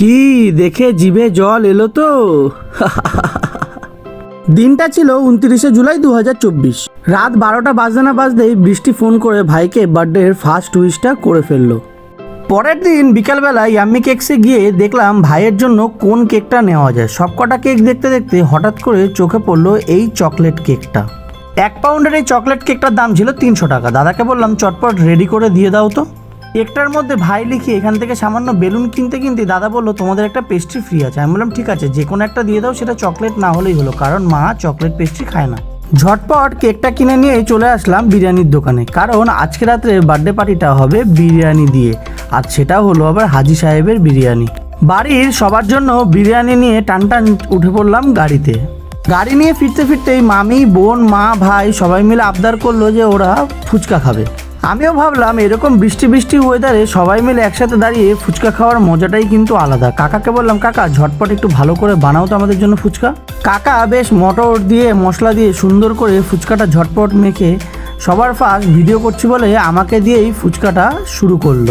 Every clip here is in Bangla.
কি? দেখে জিভে জল এলো তো। দিনটা ছিল উনত্রিশে জুলাই দু হাজার চব্বিশ। রাত বারোটা বাজতে না বাজতেই বৃষ্টি ফোন করে ভাইকে বার্থডের ফার্স্ট উইশটা করে ফেলল। পরের দিন বিকালবেলা ইয়াম্মি কেকসে গিয়ে দেখলাম ভাইয়ের জন্য কোন কেকটা নেওয়া যায়। সবকটা কেক দেখতে দেখতে হঠাৎ করে চোখে পড়ল এই চকলেট কেকটা। এক পাউন্ডের এই চকলেট কেকটার দাম ছিল তিনশো টাকা। দাদাকে বললাম, চটপট রেডি করে দিয়ে দাও তো। কেকটার মধ্যে ভাই লিখি এখান থেকে সামান্য বেলুন কিনতে কিনতে দাদা বলল, তোমাদের একটা পেস্ট্রি ফ্রি আছে। আমি বললাম, ঠিক আছে, যে কোনো একটা দিয়ে দাও, সেটা চকলেট না হলেই হলো, কারণ মা চকলেট পেস্ট্রি খায় না। ঝটপট কেকটা কিনে নিয়ে চলে আসলাম বিরিয়ানির দোকানে, কারণ আজকে রাত্রে বার্থডে পার্টিটা হবে বিরিয়ানি দিয়ে, আর সেটা হলো আবার হাজি সাহেবের বিরিয়ানি। বাড়ির সবার জন্য বিরিয়ানি নিয়ে টান টান উঠে পড়লাম গাড়িতে। গাড়ি নিয়ে ফিরতে ফিরতেই মামি, বোন, মা, ভাই সবাই মিলে আবদার করল যে ওরা ফুচকা খাবে। আমিও ভাবলাম এরকম বৃষ্টি বৃষ্টি ওয়েদারে সবাই মিলে একসাথে দাঁড়িয়ে ফুচকা খাওয়ার মজাটাই কিন্তু আলাদা। কাকাকে বললাম, কাকা, ঝটপট একটু ভালো করে বানাও তো আমাদের জন্য ফুচকা। কাকা বেশ মটর দিয়ে, মশলা দিয়ে সুন্দর করে ফুচকাটা ঝটপট মেখে সবার ফার্স্ট ভিডিও করছি বলে আমাকে দিয়েই ফুচকাটা শুরু করল।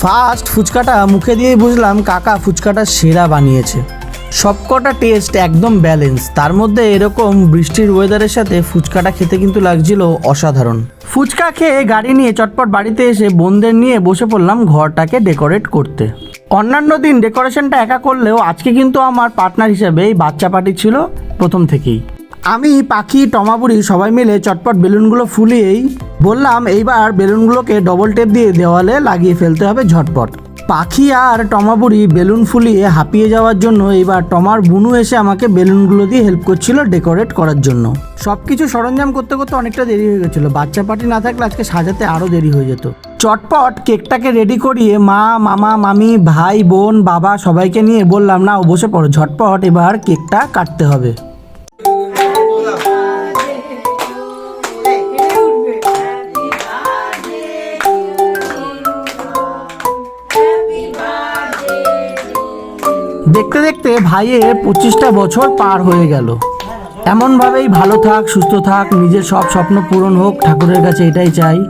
ফার্স্ট ফুচকাটা মুখে দিয়েই বুঝলাম, কাকা, ফুচকাটা সেরা বানিয়েছে। সবকটা টেস্ট একদম ব্যালেন্স তার মধ্যে এরকম বৃষ্টির ওয়েদারের সাথে ফুচকাটা খেতে কিন্তু লাগছিল অসাধারণ। ফুচকা খেয়ে গাড়ি নিয়ে চটপট বাড়িতে এসে বোনদের নিয়ে বসে পড়লাম ঘরটাকে ডেকোরেট করতে। অন্যান্য দিন ডেকোরেশনটা একা করলেও আজকে কিন্তু আমার পার্টনার হিসেবে এই বাচ্চা পার্টি ছিল প্রথম থেকেই। আমি, পাখি টমাবুড়ি সবাই মিলে চটপট বেলুনগুলো ফুলিয়েই বললাম, এইবার বেলুনগুলোকে ডবল টেপ দিয়ে দেওয়ালে লাগিয়ে ফেলতে হবে ঝটপট। পাখি আর টমাবুড়ি বেলুন ফুলিয়ে হাঁপিয়ে যাওয়ার জন্য এবার টমার বুনু এসে আমাকে বেলুনগুলো দিয়ে হেল্প করছিল ডেকোরেট করার জন্য। সব কিছু সরঞ্জাম করতে করতে অনেকটা দেরি হয়ে গেছিল। বাচ্চা পার্টি না থাকলে আজকে সাজাতে আরও দেরি হয়ে যেত। চটপট কেকটাকে রেডি করিয়ে মা, মামা, মামি, ভাই, বোন, বাবা সবাইকে নিয়ে বললাম না বসে পড়ো, ঝটপট এবার কেকটা কাটতে হবে। ভাইয়ের পঁচিশটা বছর পার হয়ে গেল। এমনভাবেই ভালো থাক, সুস্থ থাক, নিজের সব স্বপ্ন পূরণ হোক, ঠাকুরের কাছে এটাই চাই।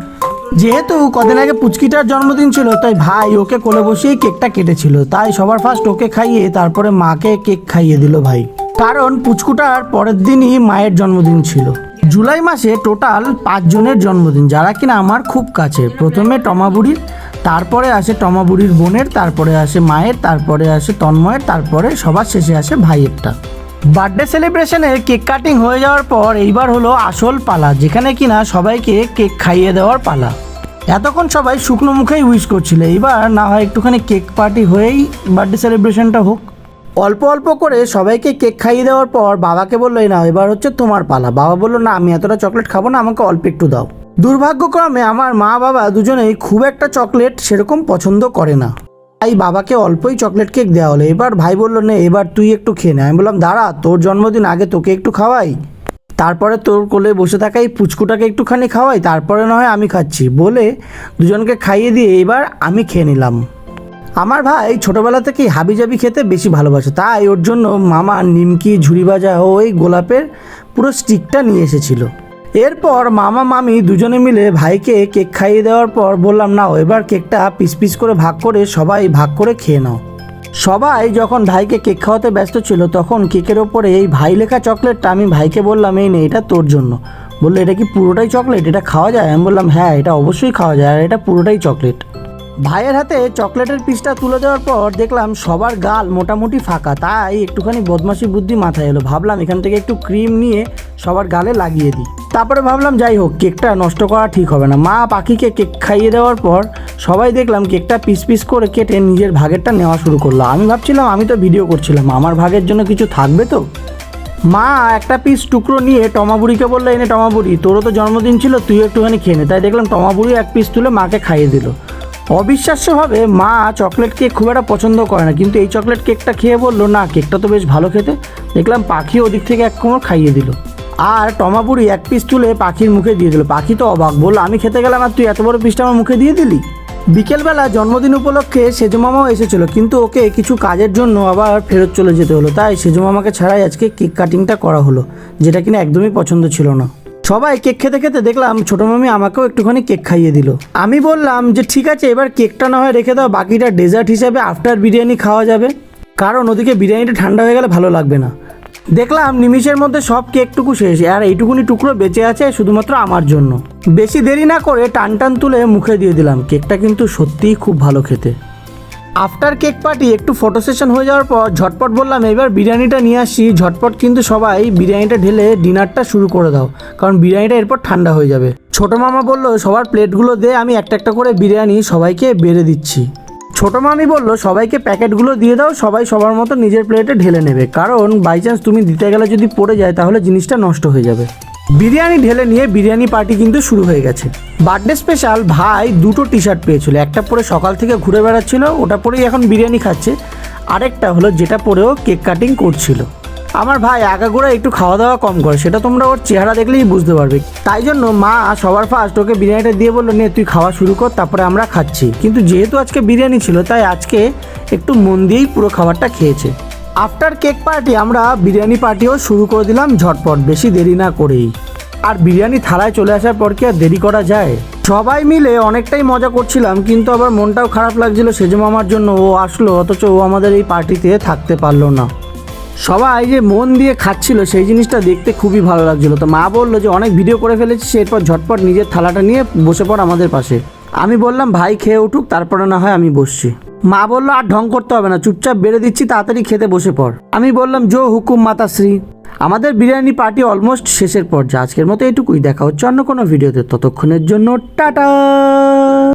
যেহেতু কদিন আগে পুচকিটার জন্মদিন ছিল, তাই ভাই ওকে কোলে বসিয়েই কেকটা কেটেছিল। তাই সবার ফার্স্ট ওকে খাইয়ে তারপরে মাকে কেক খাইয়ে দিল ভাই। কারণ পুচকুটার পরের দিনই মায়ের জন্মদিন ছিল। জুলাই মাসে টোটাল পাঁচজনের জন্মদিন, যারা কিনা আমার খুব কাছে প্রথমে টমাবুড়ির তারপরে আসে টমাবুড়ির বোনের, তারপরে আসে মায়ের, তারপরে আসে তন্ময়ের, তারপরে সবার শেষে আসে ভাইয়েরটা। বার্থডে সেলিব্রেশনের কেক কাটিং হয়ে যাওয়ার পর এইবার হলো আসল পালা, যেখানে কিনা সবাইকে কেক খাইয়ে দেওয়ার পালা। এতক্ষণ সবাই শুকনো মুখেই উইশ করছিল, এইবার না হয় একটুখানি কেক পার্টি হয়েই বার্থডে সেলিব্রেশনটা হোক। অল্প অল্প করে সবাইকে কেক খাইয়ে দেওয়ার পর বাবাকে বলল না এবার হচ্ছে তোমার পালা। বাবা বলল, না, আমি এতটা চকলেট খাব না, আমাকে অল্প একটু দাও। দুর্ভাগ্যক্রমে আমার মা বাবা দুজনেই খুব একটা চকলেট সেরকম পছন্দ করে না। তাই বাবাকে অল্পই চকলেট কেক দেওয়া হলো। এবার ভাই বলল, নে, এবার তুই একটু খেয়ে নে। আমি বললাম, দাঁড়া, তোর জন্মদিন আগে তোকে একটু খাওয়াই। তারপরে তোর কোলে বসে থাকা এই পুচকুটাকে একটুখানি খাওয়াই, তারপরে না হয় আমি খাচ্ছি। বলে দুজনকে খাইয়ে দিয়ে এবার আমি খেয়ে নিলাম। আমার ভাই ছোটোবেলা থেকেই হাবিজাবি খেতে বেশি ভালোবাসে। তাই ওর জন্য মামা নিমকি, ঝুড়ি ভাজা ও ওই গোলাপের পুরো স্টিকটা নিয়ে এসেছিল। এরপর মামা মামি দুজনে মিলে ভাইকে কেক খাইয়ে দেওয়ার পর বললাম, নাও, এবার কেকটা পিস পিস করে ভাগ করে সবাই ভাগ করে খেয়ে নাও। সবাই যখন ভাইকে কেক খাওয়াতে ব্যস্ত ছিল, তখন কেকের ওপরে এই ভাই লেখা চকলেটটা আমি ভাইকে বললাম, এই নে, এটা তোর জন্য। বলল, এটা কি পুরোটাই চকলেট? এটা খাওয়া যায়? আমি বললাম হ্যাঁ এটা অবশ্যই খাওয়া যায়, আর এটা পুরোটাই চকলেট। ভাইয়ের হাতে চকলেটের পিসটা তুলে দেওয়ার পর দেখলাম সবার গাল মোটামুটি ফাঁকা, তাই একটুখানি বদমাশি বুদ্ধি মাথায় এলো। ভাবলাম এখান থেকে একটু ক্রিম নিয়ে সবার গালে লাগিয়ে দিই। তারপরে ভাবলাম, যাই হোক, কেকটা নষ্ট করা ঠিক হবে না। মা পাখিকে কেক খাইয়ে দেওয়ার পর সবাই দেখলাম কেকটা পিস পিস করে কেটে নিজের ভাগেরটা নেওয়া শুরু করল। আমি ভাবছিলাম, আমি তো ভিডিও করছিলাম, আমার ভাগের জন্য কিছু থাকবে তো? মা একটা পিস টুকরো নিয়ে টমাবুড়িকে বলল, এনে টমাবুড়ি, তোরও তো জন্মদিন ছিল তুই একটুখানি খেয়ে নে। তাই দেখলাম টমাবুড়ি এক পিস তুলে মাকে খাইয়ে দিল। অবিশ্বাস্যভাবে মা চকলেট কেক খুব একটা পছন্দ করে না, কিন্তু এই চকলেট কেকটা খেয়ে বলল, না কেকটা তো বেশ ভালো খেতে। দেখলাম পাখি ওদিক থেকে এক কোমর খাইয়ে দিল। আর টমাবুড়ি এক পিস তুলে পাখির মুখে দিয়ে দিল। পাখি তো অবাক, বলল, আমি খেতে গেলাম আর তুই এত বড় পিসটা আমার মুখে দিয়ে দিলি? বিকেলবেলা জন্মদিন উপলক্ষে সেজো মামাও এসেছিল, কিন্তু ওকে কিছু কাজের জন্য আবার ফেরত চলে যেতে হলো। তাই সেজো মামাকে ছাড়াই আজকে কেক কাটিংটা করা হলো, যেটা কিনা একদমই পছন্দ ছিল না। সবাই কেক খেতে খেতে দেখলাম, ছোটো মামি আমাকেও একটুখানি কেক খাইয়ে দিল। আমি বললাম যে, ঠিক আছে, এবার কেকটা না হয় রেখে দাও, বাকিটা ডেজার্ট হিসাবে আফটার বিরিয়ানি খাওয়া যাবে। কারণ ওদিকে বিরিয়ানিটা ঠান্ডা হয়ে গেলে ভালো লাগবে না। দেখলাম নিমিষের মধ্যে সব কেকটুকু শেষ, আর এইটুকুনি টুকরো বেঁচে আছে শুধুমাত্র আমার জন্য। বেশি দেরি না করে টান টান তুলে মুখে দিয়ে দিলাম। কেকটা কিন্তু সত্যিই খুব ভালো খেতে। আফটার কেক পার্টি একটু ফটো সেশন হয়ে যাওয়ার পর ঝটপট বললাম, এবার বিরিয়ানিটা নিয়ে আসি। ঝটপট কিন্তু সবাই বিরিয়ানিটা ঢেলে ডিনারটা শুরু করে দাও, কারণ বিরিয়ানিটা এরপর ঠান্ডা হয়ে যাবে। ছোট মামা বলল, সবার প্লেটগুলো দে, আমি একটা একটা করে বিরিয়ানি সবাইকে বেড়ে দিচ্ছি। ছোট মামি বলল, সবাইকে প্যাকেটগুলো দিয়ে দাও, সবাই সবার মতো নিজের প্লেটে ঢেলে নেবে। কারণ বাই চান্স তুমি দিতে গেলে যদি পড়ে যায়, তাহলে জিনিসটা নষ্ট হয়ে যাবে। বিরিয়ানি ঢেলে নিয়ে বিরিয়ানি পার্টি কিন্তু শুরু হয়ে গেছে। বার্থডে স্পেশাল ভাই দুটো টি শার্ট পেয়েছিল। একটা পরে সকাল থেকে ঘুরে বেড়াচ্ছিল, ওটা পরেই এখন বিরিয়ানি খাচ্ছে। আরেকটা হলো যেটা পরেও কেক কাটিং করছিল। আমার ভাই একা আগাগোড়া একটু খাওয়া দাওয়া কম করে, সেটা তোমরা ওর চেহারা দেখলেই বুঝতে পারবে। তাই জন্য মা সবার ফার্স্ট ওকে বিরিয়ানিটা দিয়ে বলল, নে, তুই খাওয়া শুরু কর, তারপরে আমরা খাচ্ছি। কিন্তু যেহেতু আজকে বিরিয়ানি ছিল, তাই আজকে একটু মন দিয়েই পুরো খাবারটা খেয়েছে। আফটার কেক পার্টি আমরা বিরিয়ানি পার্টিও শুরু করে দিলাম ঝটপট, বেশি দেরি না করেই। আর বিরিয়ানি থালায় চলে আসার পর কি আর দেরি করা যায়? সবাই মিলে অনেকটাই মজা করছিলাম, কিন্তু আবার মনটাও খারাপ লাগছিল সেজো মামার জন্য ও আসলো, অথচ ও আমাদের এই পার্টিতে থাকতে পারল না। সবাই যে মন দিয়ে খাচ্ছিল সেই জিনিসটা দেখতে খুবই ভালো লাগছিল। তো মা বলল যে, অনেক ভিডিও করে ফেলেছিস এরপর ঝটপট নিজের থালাটা নিয়ে বসে পড় আমাদের পাশে। আমি বললাম, ভাই, খেয়ে উঠুক, তারপরে না হয় আমি বসছি। মা বলল, আর ঢং করতে হবে না, চুপচাপ বেড়ে দিচ্ছি, তাড়াতাড়ি খেতে বসে পড়। আমি বললাম, জো হুকুম মাতাশ্রী আমাদের বিরিয়ানি পার্টি অলমোস্ট শেষের পর্যায়ে। আজকের মতো এটুকুই, দেখা হচ্ছে অন্য কোনো ভিডিওতে ততক্ষণের জন্য টাটা!